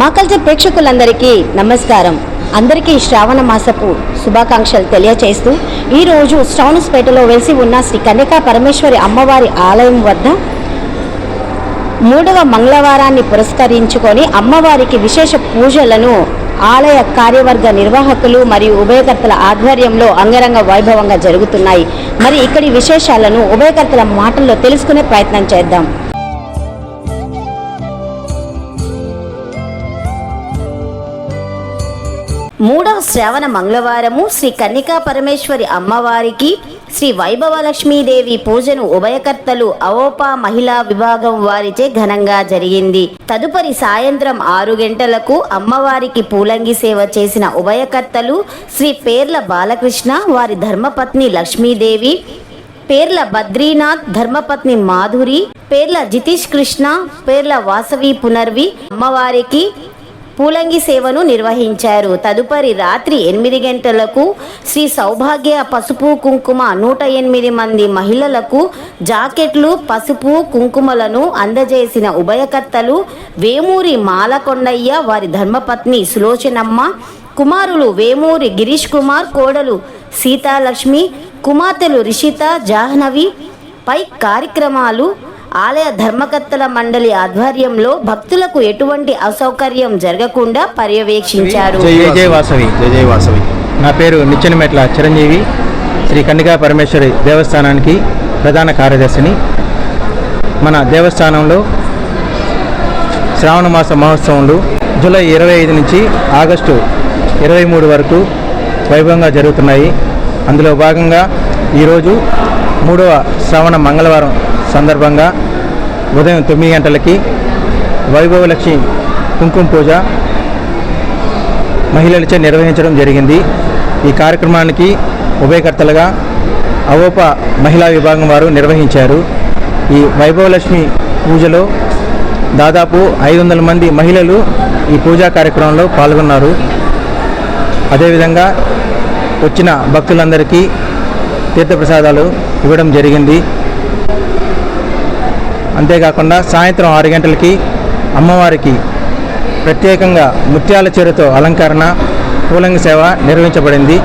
మా కల్చర్ ప్రేక్షకులందరికీ నమస్కారం. అందరికీ శ్రావణ మాసపు శుభాకాంక్షలు తెలియచేస్తూ ఈరోజు స్టౌన్స్పేటలో వెలిసి ఉన్న శ్రీ కన్యకా పరమేశ్వరి అమ్మవారి ఆలయం వద్ద మూడవ మంగళవారాన్ని పురస్కరించుకొని అమ్మవారికి విశేష పూజలను ఆలయ కార్యవర్గ నిర్వాహకులు మరియు ఉభయకర్తల ఆధ్వర్యంలో అంగరంగ వైభవంగా జరుగుతున్నాయి. మరి ఇక్కడి విశేషాలను ఉభయకర్తల మాటల్లో తెలుసుకునే ప్రయత్నం చేద్దాం. మూడవ శ్రావణ మంగళవారము శ్రీ కన్నికా పరమేశ్వరి అమ్మవారికి శ్రీ వైభవలక్ష్మీదేవి పూజను ఉభయకర్తలు అవోపా మహిళా విభాగం వారిచే ఘనంగా జరిగింది. తదుపరి సాయంత్రం ఆరు గంటలకు అమ్మవారికి పూలంగి సేవ చేసిన ఉభయకర్తలు శ్రీ పేర్ల బాలకృష్ణ వారి ధర్మపత్ని లక్ష్మీదేవి పేర్ల బద్రీనాథ్ ధర్మపత్ని మాధురి పేర్ల జితీష్ కృష్ణ పేర్ల వాసవి పునర్వి అమ్మవారికి పూలంగి సేవను నిర్వహించారు. తదుపరి రాత్రి ఎనిమిది గంటలకు శ్రీ సౌభాగ్య పసుపు కుంకుమ నూట ఎనిమిది మంది మహిళలకు జాకెట్లు పసుపు కుంకుమలను అందజేసిన ఉభయకర్తలు వేమూరి మాలకొండయ్య వారి ధర్మపత్ని సులోచనమ్మ కుమారులు వేమూరి గిరీష్ కుమార్ కోడలు సీతాలక్ష్మి కుమార్తెలు రిషిత జాహ్నవి పై కార్యక్రమాలు ఆలయ ధర్మకర్తల మండలి ఆధ్వర్యంలో భక్తులకు ఎటువంటి అసౌకర్యం జరగకుండా పర్యవేక్షించారు. జై జై వాసవి. జయ జయ వాసవి. నా పేరు నిచ్చెనమెట్ల చిరంజీవి. శ్రీ కన్నికా పరమేశ్వరి దేవస్థానానికి ప్రధాన కార్యదర్శిని. మన దేవస్థానంలో శ్రావణ మాస మహోత్సవంలో జూలై ఇరవై ఐదు నుంచి ఆగస్టు ఇరవై మూడు వరకు వైభవంగా జరుగుతున్నాయి. అందులో భాగంగా ఈరోజు మూడవ శ్రావణ మంగళవారం సందర్భంగా ఉదయం తొమ్మిది గంటలకి వైభవలక్ష్మి కుంకుమ పూజ మహిళలచే నిర్వహించడం జరిగింది. ఈ కార్యక్రమానికి ఉభయకర్తలుగా అవోప మహిళా విభాగం వారు నిర్వహించారు. ఈ వైభవలక్ష్మి పూజలో దాదాపు ఐదు వందల మంది మహిళలు ఈ పూజా కార్యక్రమంలో పాల్గొన్నారు. అదేవిధంగా వచ్చిన భక్తులందరికీ తీర్థప్రసాదాలు ఇవ్వడం జరిగింది. అంతేకాకుండా సాయంత్రం ఆరు గంటలకి అమ్మవారికి ప్రత్యేకంగా ముత్యాల చేరుతో అలంకరణ పూలంగ సేవ నిర్వహించబడింది.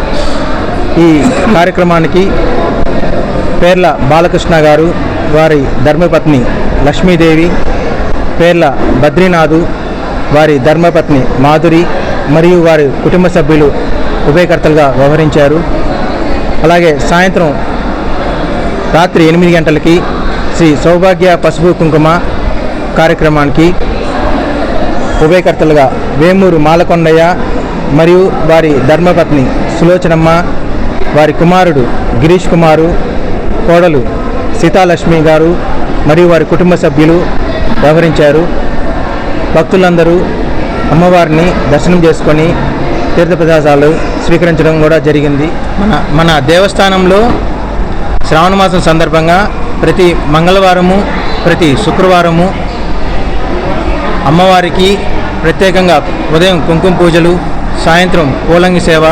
ఈ కార్యక్రమానికి పేర్ల బాలకృష్ణ గారు వారి ధర్మపత్ని లక్ష్మీదేవి పేర్ల బద్రీనాథు వారి ధర్మపత్ని మాధురి మరియు వారి కుటుంబ సభ్యులు ఉభయకర్తలుగా వ్యవహరించారు. అలాగే సాయంత్రం రాత్రి ఎనిమిది గంటలకి శ్రీ సౌభాగ్య పసుపు కుంకుమ కార్యక్రమానికి ఉభయకర్తలుగా వేమూరు మాలకొండయ్య మరియు వారి ధర్మపత్ని సులోచనమ్మ వారి కుమారుడు గిరీష్ కుమారు కోడలు సీతాలక్ష్మి గారు మరియు వారి కుటుంబ సభ్యులు వ్యవహరించారు. భక్తులందరూ అమ్మవారిని దర్శనం చేసుకొని తీర్థప్రదేశాలు స్వీకరించడం కూడా జరిగింది. మన మన దేవస్థానంలో శ్రావణ మాసం సందర్భంగా ప్రతి మంగళవారము ప్రతి శుక్రవారము అమ్మవారికి ప్రత్యేకంగా ఉదయం కుంకుమ పూజలు సాయంత్రం పూలంగి సేవ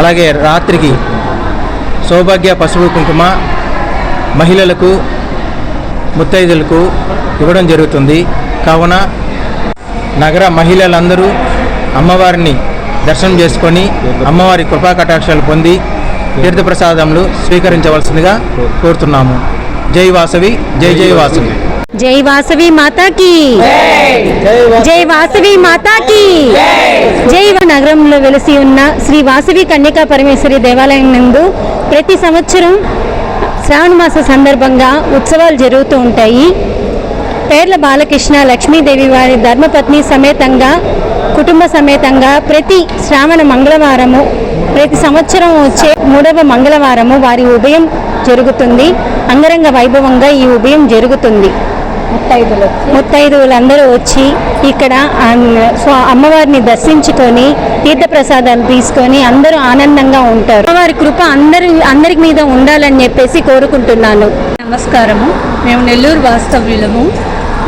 అలాగే రాత్రికి సౌభాగ్య పసుపు కుంకుమ మహిళలకు ముత్తైదులకు ఇవ్వడం జరుగుతుంది. కావున నగర మహిళలందరూ అమ్మవారిని దర్శనం చేసుకొని అమ్మవారి కృపా కటాక్షాలు పొంది తీర్థప్రసాదములు స్వీకరించవలసిందిగా కోరుతున్నాము. జై వాసవి జై జై వాసవి. జై వాసవి మాతాకి జై వాసవి మాతాకి జై నగరంలో వెలిసి ఉన్న శ్రీ వాసవి కన్యకా పరమేశ్వరి దేవాలయం నందు ప్రతి సంవత్సరం శ్రావణ మాస సందర్భంగా ఉత్సవాలు జరుగుతూ ఉంటాయి. పేర్ల బాలకృష్ణ లక్ష్మీదేవి వారి ధర్మపత్ని సమేతంగా కుటుంబ సమేతంగా ప్రతి శ్రావణ మంగళవారము ప్రతి సంవత్సరం వచ్చే మూడవ మంగళవారము వారి ఉభయం జరుగుతుంది. అంగరంగ వైభవంగా ఈ ఉభయం జరుగుతుంది. ముత్తైదువులందరూ వచ్చి ఇక్కడ సో అమ్మవారిని దర్శించుకొని తీర్థప్రసాదాలు తీసుకొని అందరూ ఆనందంగా ఉంటారు. అమ్మవారి కృప అందరి అందరి మీద ఉండాలని చెప్పేసి కోరుకుంటున్నాను. నమస్కారము. మేము నెల్లూరు వాస్తవ్యులము.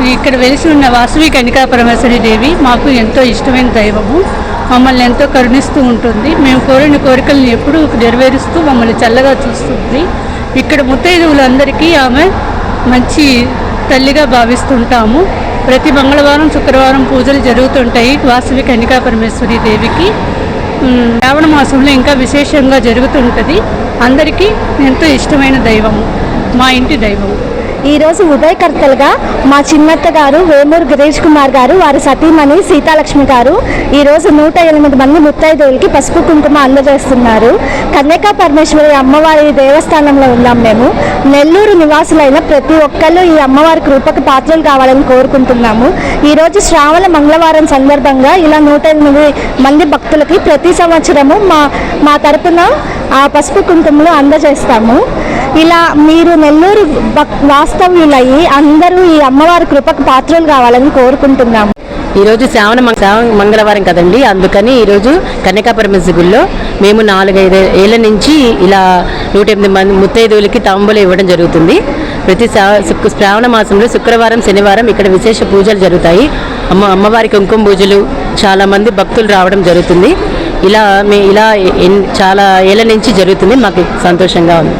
ఇక్కడ వెలిసి ఉన్న వాసవి కనికా పరమేశ్వరి దేవి మాకు ఎంతో ఇష్టమైన దైవము. మమ్మల్ని ఎంతో కరుణిస్తూ ఉంటుంది. మేము కోరిన కోరికలను ఎప్పుడూ నెరవేరుస్తూ మమ్మల్ని చల్లగా చూస్తుంది. ఇక్కడ ముత్తైదువులందరికీ ఆమె మంచి తల్లిగా భావిస్తుంటాము. ప్రతి మంగళవారం శుక్రవారం పూజలు జరుగుతుంటాయి వాసవి కన్నికా పరమేశ్వరి దేవికి. శ్రావణ మాసంలో ఇంకా విశేషంగా జరుగుతుంటుంది. అందరికీ ఎంతో ఇష్టమైన దైవము. మా ఇంటి దైవము. ఈరోజు ఉభయకర్తలుగా మా చిన్నత్త గారు వేమూరు గిరీష్ కుమార్ గారు వారి సతీమణి సీతాలక్ష్మి గారు ఈరోజు నూట ఎనిమిది మంది ముత్తైదేవులకి పసుపు కుంకుమ అందజేస్తున్నారు. కన్యకా పరమేశ్వరి అమ్మవారి దేవస్థానంలో ఉన్నాం మేము. నెల్లూరు నివాసులైన ప్రతి ఒక్కళ్ళు ఈ అమ్మవారి కృపకు పాత్రలు కావాలని కోరుకుంటున్నాము. ఈరోజు శ్రావణ మంగళవారం సందర్భంగా ఇలా నూట ఎనిమిది మంది భక్తులకి ప్రతి సంవత్సరము మా మా తరపున ఆ పసుపు కుంకుమలు అందజేస్తాము. ఇలా మీరు నెల్లూరు వాస్తవ్యులయ్యి అందరూ ఈ అమ్మవారి కృపకు పాత్రలు కావాలని కోరుకుంటున్నాము. ఈరోజు శ్రావణ శ్రావణ మంగళవారం కదండి. అందుకని ఈరోజు కన్యకాపరమేశ్వర గుడిలో మేము నాలుగైదు ఏళ్ళ నుంచి ఇలా నూట ఎనిమిది మంది ముత్తైదువులకి తాంబూలు ఇవ్వడం జరుగుతుంది. ప్రతి శ్రా- శ్రావణ మాసంలో శుక్రవారం శనివారం ఇక్కడ విశేష పూజలు జరుగుతాయి. అమ్మ అమ్మవారి కుంకుమ పూజలు చాలామంది భక్తులు రావడం జరుగుతుంది. ఇలా మే ఇలా చాలా ఏళ్ళ నుంచి జరుగుతుంది. మాకు సంతోషంగా ఉంది.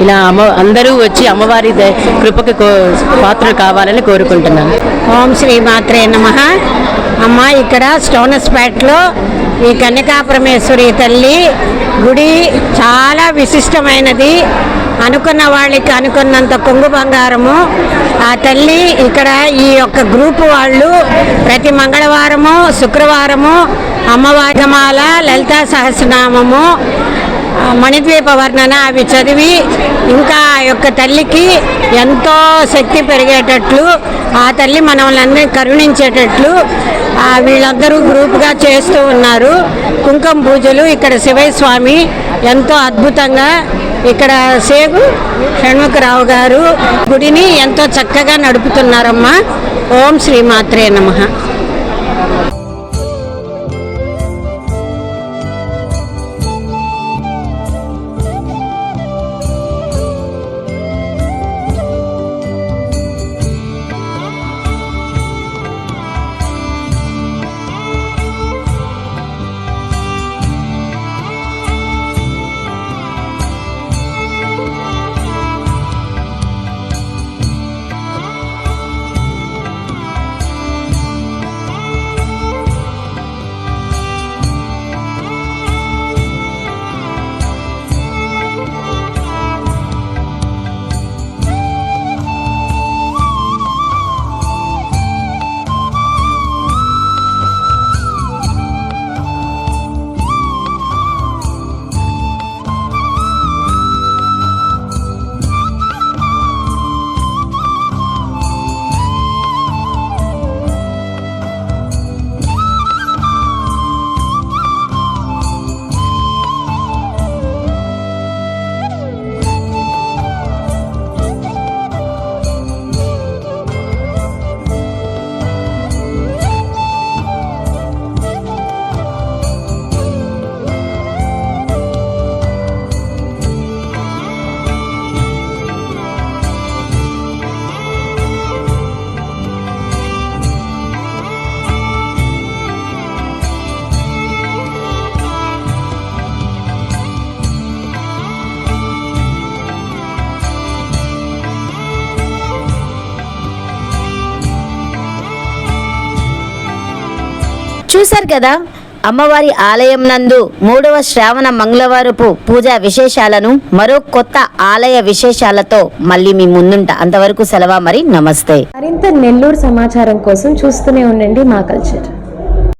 ఇలా అమ్మ అందరూ వచ్చి అమ్మవారి ద- కృపకి కో పాత్రలు కావాలని కోరుకుంటున్నాను. ఓం శ్రీ మాత్రే నమ. అమ్మ ఇక్కడ స్టోనస్పేట్లో ఈ కన్యకాపరమేశ్వరి తల్లి గుడి చాలా విశిష్టమైనది. అనుకున్న వాళ్ళకి అనుకున్నంత కొంగు బంగారము. ఆ తల్లి ఇక్కడ ఈ యొక్క గ్రూప్ వాళ్ళు ప్రతి మంగళవారము శుక్రవారము అమ్మవారిమాల లలితా సహస్రనామము మణిద్వీప వర్ణన అవి చదివి ఇంకా ఆ యొక్క తల్లికి ఎంతో శక్తి పెరిగేటట్లు ఆ తల్లి మనల్ని కరుణించేటట్లు వీళ్ళందరూ గ్రూప్గా చేస్తూ ఉన్నారు. కుంకుమ పూజలు ఇక్కడ శివయ్య స్వామి ఎంతో అద్భుతంగా ఇక్కడ సేగు షణ్ముఖరావు గారు గుడిని ఎంతో చక్కగా నడుపుతున్నారమ్మా. ఓం శ్రీ మాత్రే నమః. చూశారు కదా? అమ్మవారి ఆలయం నందు మూడవ శ్రావణ మంగళవారపు పూజా విశేషాలను మరో కొత్త ఆలయ విశేషాలతో మళ్ళీ మీ ముందుంట. అంతవరకు సెలవా మరి? నమస్తే. మరింత నెల్లూరు సమాచారం కోసం చూస్తూనే ఉండండి మా కల్చర్.